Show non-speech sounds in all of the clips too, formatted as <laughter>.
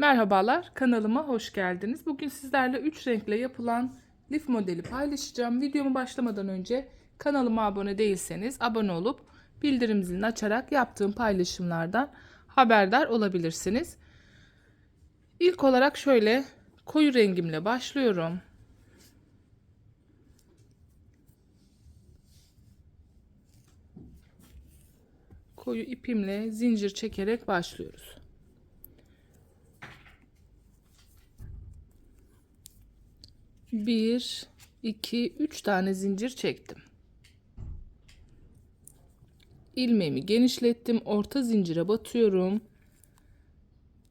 Merhabalar, kanalıma hoş geldiniz. Bugün sizlerle 3 renkle yapılan lif modeli paylaşacağım. Videomu başlamadan önce kanalıma abone değilseniz abone olup bildirim zilini açarak yaptığım paylaşımlardan haberdar olabilirsiniz. İlk olarak şöyle koyu rengimle başlıyorum. Koyu ipimle zincir çekerek başlıyoruz. Bir, iki, üç tane zincir çektim. ilmeğimi genişlettim. Orta zincire batıyorum.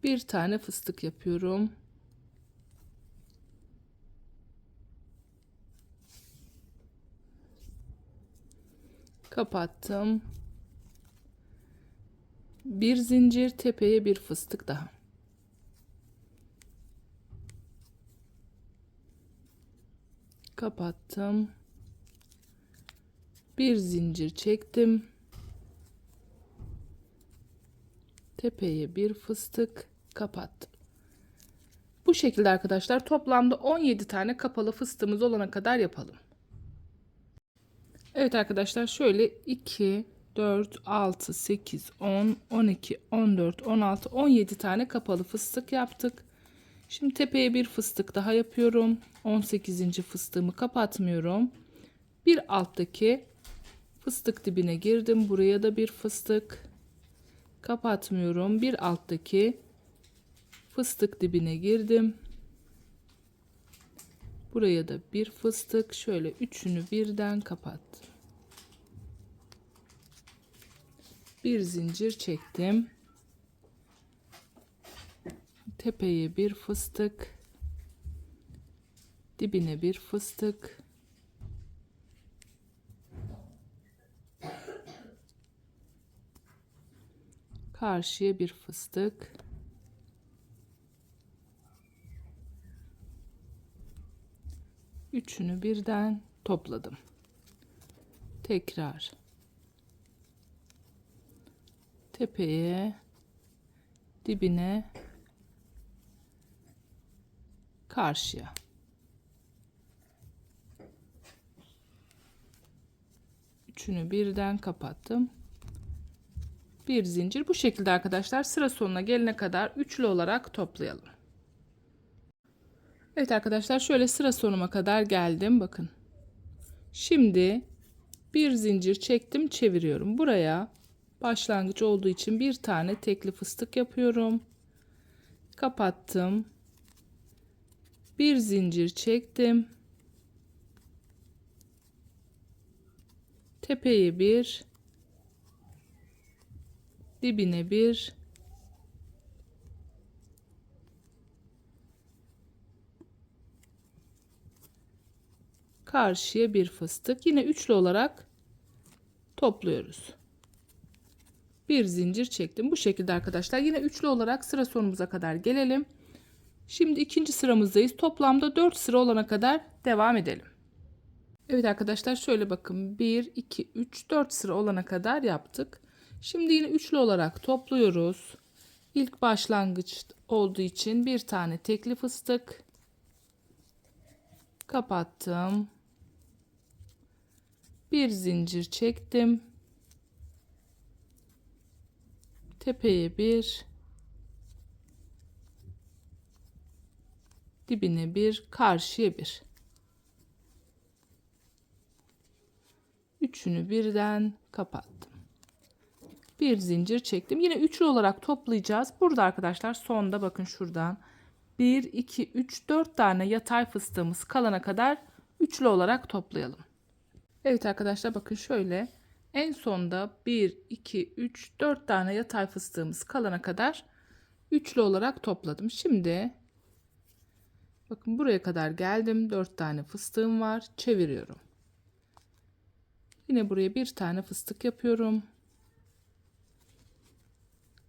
Bir tane fıstık yapıyorum. Kapattım. Bir zincir tepeye bir fıstık daha. Kapattım. Bir zincir çektim. Tepeye bir fıstık kapattım. Bu şekilde arkadaşlar toplamda 17 tane kapalı fıstığımız olana kadar yapalım. Evet arkadaşlar şöyle 2 4 6 8 10 12 14 16 17 tane kapalı fıstık yaptık. Şimdi tepeye bir fıstık daha yapıyorum. 18. fıstığımı kapatmıyorum. Bir alttaki fıstık dibine girdim. Buraya da bir fıstık kapatmıyorum. Bir alttaki fıstık dibine girdim. Buraya da bir fıstık şöyle üçünü birden kapattım. Bir zincir çektim tepeye bir fıstık dibine bir fıstık. Karşıya bir fıstık. Üçünü birden topladım. Tekrar. Tepeye dibine karşıya. Üçünü birden kapattım. Bir zincir bu şekilde arkadaşlar sıra sonuna gelene kadar üçlü olarak toplayalım. Evet arkadaşlar şöyle sıra sonuma kadar geldim bakın. Şimdi bir zincir çektim çeviriyorum. Buraya başlangıç olduğu için bir tane tekli fıstık yapıyorum. Kapattım bir zincir çektim. Tepeye bir dibine bir karşıya bir fıstık. Yine üçlü olarak topluyoruz. Bir zincir çektim. Bu şekilde arkadaşlar. Yine üçlü olarak sıra sonumuza kadar gelelim Şimdi ikinci sıramızdayız. Toplamda 4 sıra olana kadar devam edelim. Evet arkadaşlar şöyle bakın. 1, 2, 3, 4 sıra olana kadar yaptık. Şimdi yine üçlü olarak topluyoruz. İlk başlangıç olduğu için bir tane tekli fıstık. Kapattım. Bir zincir çektim. Tepeye bir dibine bir karşıya bir. Üçünü birden kapattım. Bir zincir çektim. Yine üçlü olarak toplayacağız. Burada arkadaşlar sonda bakın şuradan. 1 2 3 4 tane yatay fıstığımız kalana kadar üçlü olarak toplayalım. Evet arkadaşlar bakın şöyle. En sonda 1 2 3 4 tane yatay fıstığımız kalana kadar üçlü olarak topladım. Şimdi Bakın buraya kadar geldim. 4 tane fıstığım var. Çeviriyorum. Yine buraya bir tane fıstık yapıyorum.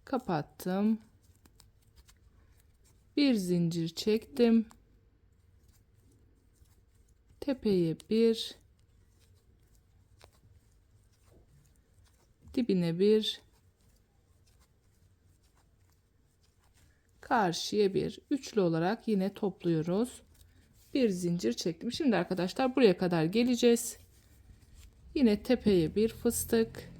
Kapattım. Bir zincir çektim. Tepeye bir. Dibine bir. Karşıya bir üçlü olarak yine topluyoruz. Bir zincir çektim. Şimdi arkadaşlar buraya kadar geleceğiz. Yine tepeye bir fıstık.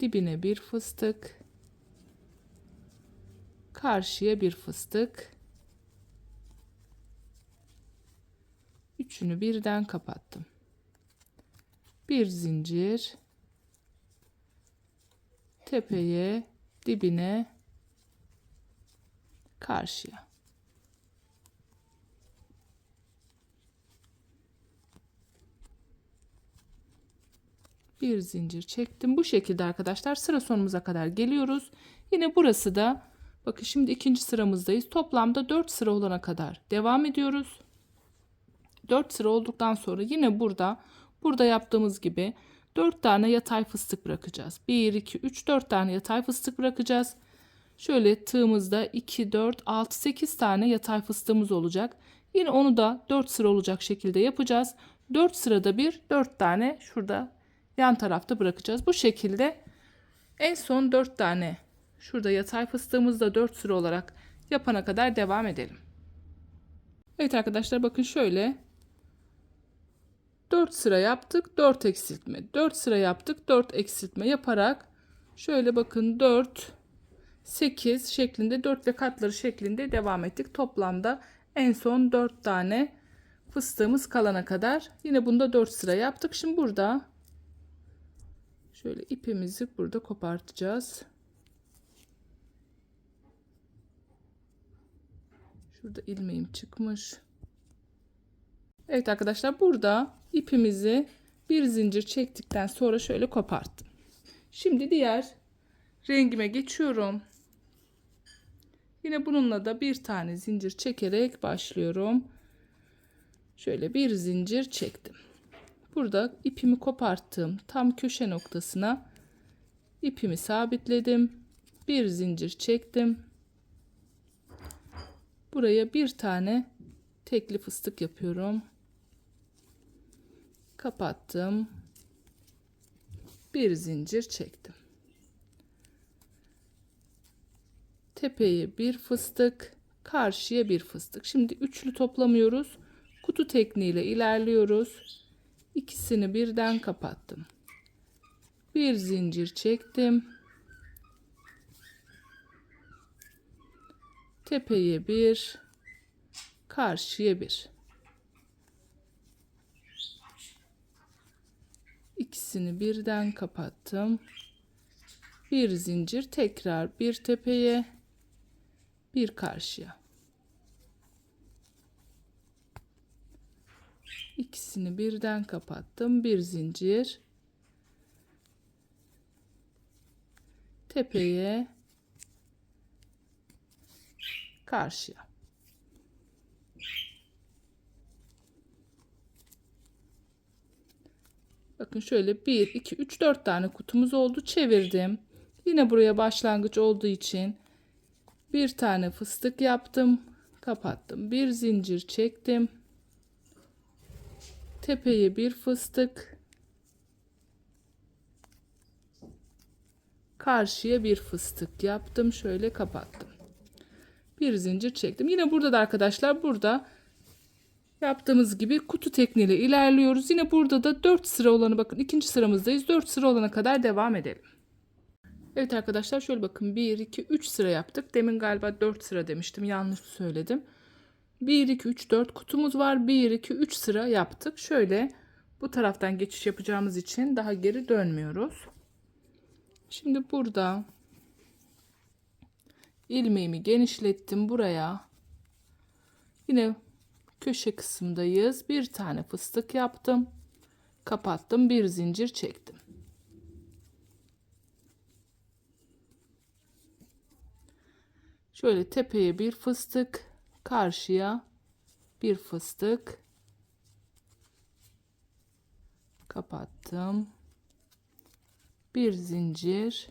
Dibine bir fıstık. Karşıya bir fıstık. Üçünü birden kapattım. Bir zincir. Tepeye, dibine, karşıya. bir zincir çektim. Bu şekilde arkadaşlar sıra sonumuza kadar geliyoruz. Yine burası da bakın şimdi ikinci sıramızdayız. Toplamda 4 sıra olana kadar devam ediyoruz. 4 sıra olduktan sonra yine burada burada yaptığımız gibi 4 tane yatay fıstık bırakacağız. 1 2 3 4 tane yatay fıstık bırakacağız. Şöyle tığımızda 2 4 6 8 tane yatay fıstığımız olacak. Yine onu da 4 sıra olacak şekilde yapacağız. 4 sırada bir 4 tane şurada yan tarafta bırakacağız. Bu şekilde en son 4 tane şurada yatay fıstığımızı da 4 sıra olarak yapana kadar devam edelim. Evet arkadaşlar bakın şöyle 4 sıra yaptık 4 eksiltme 4 sıra yaptık 4 eksiltme yaparak şöyle bakın 4 8 şeklinde 4 ve katları şeklinde devam ettik. Toplamda en son 4 tane fıstığımız kalana kadar yine bunda 4 sıra yaptık. Şimdi burada Şöyle ipimizi burada kopartacağız. Şurada ilmeğim çıkmış. Evet arkadaşlar burada ipimizi bir zincir çektikten sonra şöyle koparttım. Şimdi diğer rengime geçiyorum. Yine bununla da bir tane zincir çekerek başlıyorum. Şöyle bir zincir çektim. Burada ipimi koparttığım tam köşe noktasına ipimi sabitledim. Bir zincir çektim. Buraya bir tane tekli fıstık yapıyorum. Kapattım. Bir zincir çektim. Tepeye bir fıstık, karşıya bir fıstık. Şimdi üçlü toplamıyoruz. Kutu tekniğiyle ilerliyoruz. İkisini birden kapattım. Bir zincir çektim. Tepeye bir, karşıya bir. İkisini birden kapattım. Bir zincir tekrar bir tepeye, bir karşıya. ikisini birden kapattım bir zincir tepeye karşıya bakın şöyle 1 2 3 4 tane kutumuz oldu. Çevirdim. Yine buraya başlangıç olduğu için bir tane fıstık yaptım. Kapattım. Bir zincir çektim. Tepeye bir fıstık. Karşıya bir fıstık yaptım. Şöyle kapattım. Bir zincir çektim. Yine burada da arkadaşlar burada yaptığımız gibi kutu tekniğiyle ilerliyoruz. Yine burada da 4 sıra olanı bakın ikinci sıramızdayız. 4 sıra olana kadar devam edelim. Evet arkadaşlar şöyle bakın. 1 2 3 sıra yaptık. Demin galiba 4 sıra demiştim. Yanlış söyledim. 1 2 3 4 kutumuz var. 1 2 3 sıra yaptık. Şöyle bu taraftan geçiş yapacağımız için daha geri dönmüyoruz. Şimdi burada ilmeğimi genişlettim. Buraya yine köşe kısımdayız. Bir tane fıstık yaptım. Kapattım bir zincir çektim. Şöyle tepeye bir fıstık karşıya bir fıstık. Kapattım. Bir zincir.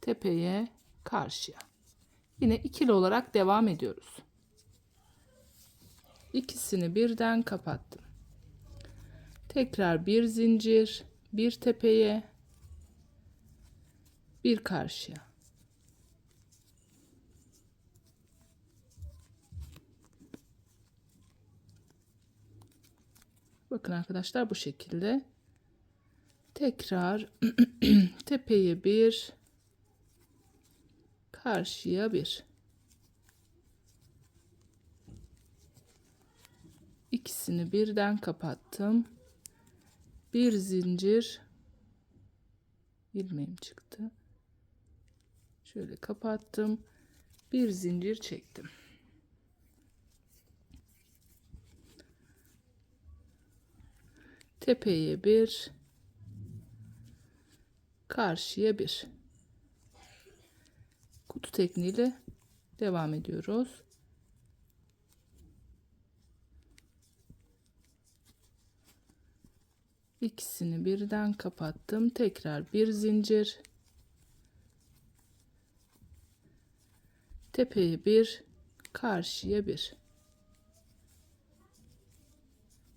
Tepeye karşıya yine ikili olarak devam ediyoruz ikisini birden kapattım tekrar bir zincir bir tepeye, bir karşıya. Bakın arkadaşlar bu şekilde. Tekrar <clears throat> tepeye bir, karşıya bir. İkisini birden kapattım. Bir zincir ilmeğim çıktı. Şöyle kapattım. Bir zincir çektim. Tepeye bir, karşıya bir. Kutu tekniğiyle devam ediyoruz. İkisini birden kapattım. Tekrar bir zincir. Tepeye bir, karşıya bir.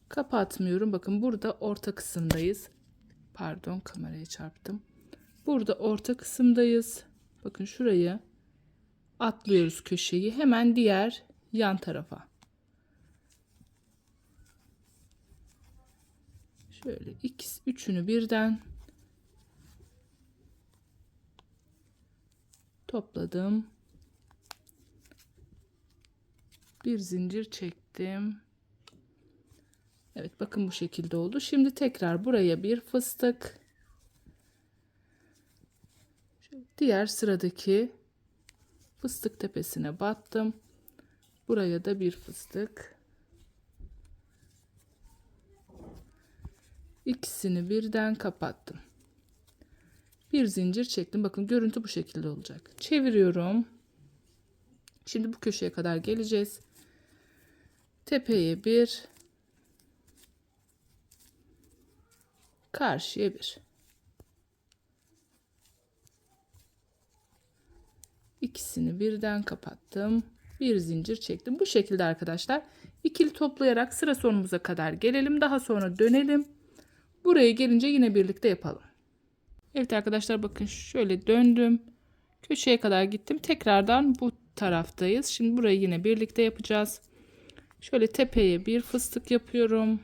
Kapatmıyorum. Bakın burada orta kısımdayız. Pardon kameraya çarptım. Burada orta kısımdayız. Bakın şurayı atlıyoruz köşeyi. Hemen diğer yan tarafa. Şöyle ikisi, üçünü birden topladım. Bir zincir çektim. Evet bakın bu şekilde oldu. Şimdi tekrar buraya bir fıstık. Diğer sıradaki fıstık tepesine battım. Buraya da bir fıstık. İkisini birden kapattım. Bir zincir çektim. Bakın görüntü bu şekilde olacak. Çeviriyorum. Şimdi bu köşeye kadar geleceğiz. Tepeye bir, karşıya bir. İkisini birden kapattım. Bir zincir çektim. Bu şekilde arkadaşlar ikili toplayarak sıra sonumuza kadar gelelim. Daha sonra dönelim. Buraya gelince yine birlikte yapalım. Evet arkadaşlar bakın şöyle döndüm. Köşeye kadar gittim. Tekrardan bu taraftayız. Şimdi burayı yine birlikte yapacağız. Şöyle tepeye bir fıstık yapıyorum.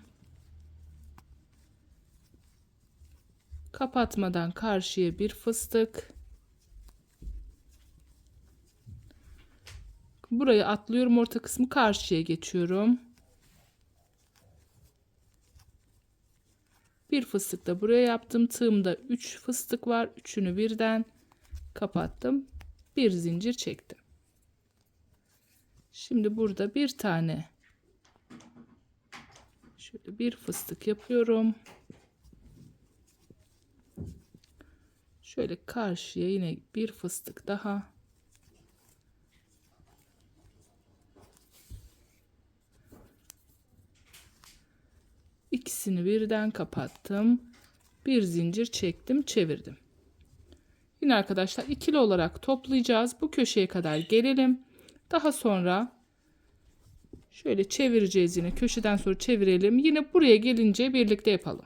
Kapatmadan karşıya bir fıstık. Burayı atlıyorum orta kısmı karşıya geçiyorum. Bir fıstık da buraya yaptım. Tığımda 3 fıstık var. Üçünü birden kapattım. Bir zincir çektim. Şimdi burada bir tane şöyle bir fıstık yapıyorum. Şöyle karşıya yine bir fıstık daha. İkisini birden kapattım. Bir zincir çektim, çevirdim. Yine arkadaşlar ikili olarak toplayacağız. Bu köşeye kadar gelelim. Daha sonra şöyle çevireceğiz yine. Köşeden sonra çevirelim. Yine buraya gelince birlikte yapalım.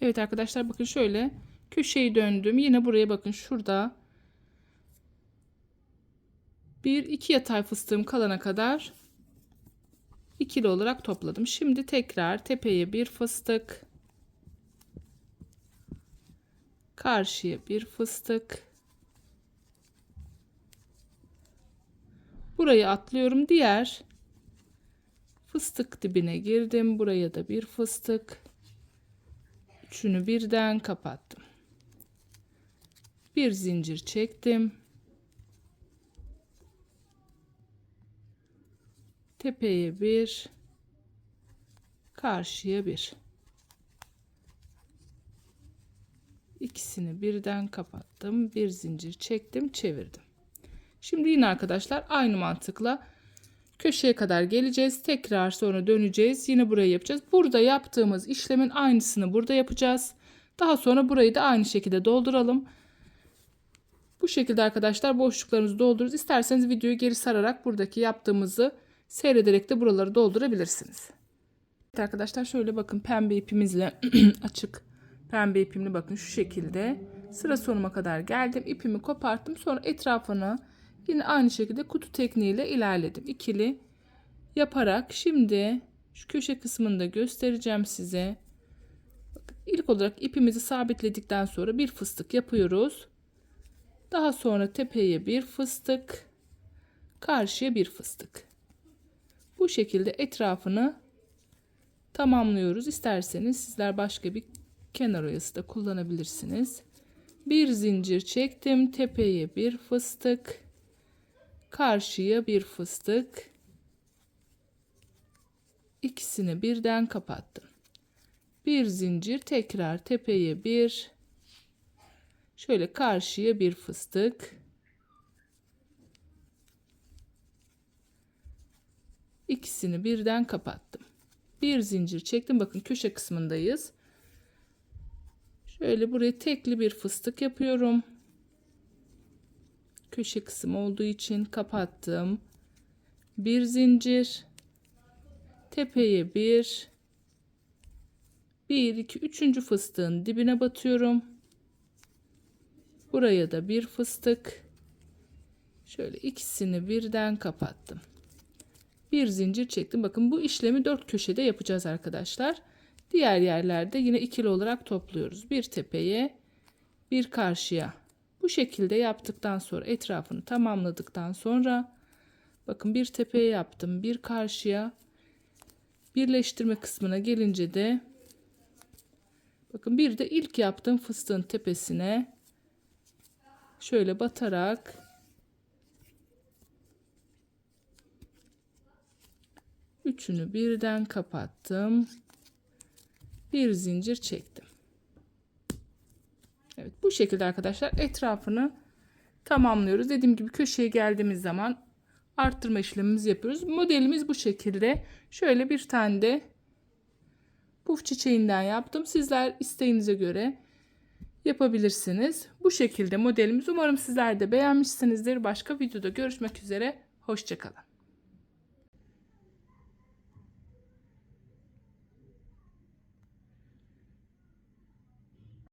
Evet arkadaşlar bakın şöyle köşeyi döndüm. Yine buraya bakın şurada bir iki yatay fıstığım kalana kadar ikili olarak topladım. Şimdi tekrar tepeye bir fıstık. Karşıya bir fıstık. Burayı atlıyorum. Diğer fıstık dibine girdim. Buraya da bir fıstık. Üçünü birden kapattım. Bir zincir çektim. Tepeye bir karşıya bir. İkisini birden kapattım bir zincir çektim çevirdim. Şimdi yine arkadaşlar aynı mantıkla köşeye kadar geleceğiz tekrar sonra döneceğiz yine burayı yapacağız. Burada yaptığımız işlemin aynısını burada yapacağız. Daha sonra burayı da aynı şekilde dolduralım. Bu şekilde arkadaşlar boşluklarınızı doldururuz isterseniz videoyu geri sararak buradaki yaptığımızı seyrederek de buraları doldurabilirsiniz. Evet arkadaşlar şöyle bakın pembe ipimizle <clears throat> açık Pembe ipimle bakın şu şekilde sıra sonuma kadar geldim. İpimi koparttım. Sonra etrafını yine aynı şekilde kutu tekniğiyle ilerledim. İkili yaparak şimdi şu köşe kısmını da göstereceğim size. İlk olarak ipimizi sabitledikten sonra bir fıstık yapıyoruz. Daha sonra tepeye bir fıstık, karşıya bir fıstık. Bu şekilde etrafını tamamlıyoruz. İsterseniz sizler başka bir kenar oyası da kullanabilirsiniz. Bir zincir çektim. Tepeye bir fıstık. Karşıya bir fıstık. İkisini birden kapattım. Bir zincir tekrar tepeye bir. Şöyle karşıya bir fıstık. İkisini birden kapattım. Bir zincir çektim. Bakın köşe kısmındayız. Şöyle buraya tekli bir fıstık yapıyorum. Köşe kısmı olduğu için kapattım. Bir zincir. Tepeye bir. Bir, iki, üçüncü fıstığın dibine batıyorum. Buraya da bir fıstık. Şöyle ikisini birden kapattım. Bir zincir çektim. Bakın bu işlemi dört köşede yapacağız arkadaşlar. Diğer yerlerde yine ikili olarak topluyoruz. Bir tepeye, bir karşıya. Bu şekilde yaptıktan sonra etrafını tamamladıktan sonra bakın bir tepeye yaptım, bir karşıya. Birleştirme kısmına gelince de bakın bir de ilk yaptığım fıstığın tepesine şöyle batarak üçünü birden kapattım bir zincir çektim. Evet bu şekilde arkadaşlar etrafını tamamlıyoruz. Dediğim gibi köşeye geldiğimiz zaman arttırma işlemimizi yapıyoruz. Modelimiz bu şekilde. Şöyle bir tane de puf çiçeğinden yaptım. Sizler isteğinize göre yapabilirsiniz. Bu şekilde modelimiz. Umarım sizler de beğenmişsinizdir. Başka videoda görüşmek üzere. Hoşçakalın.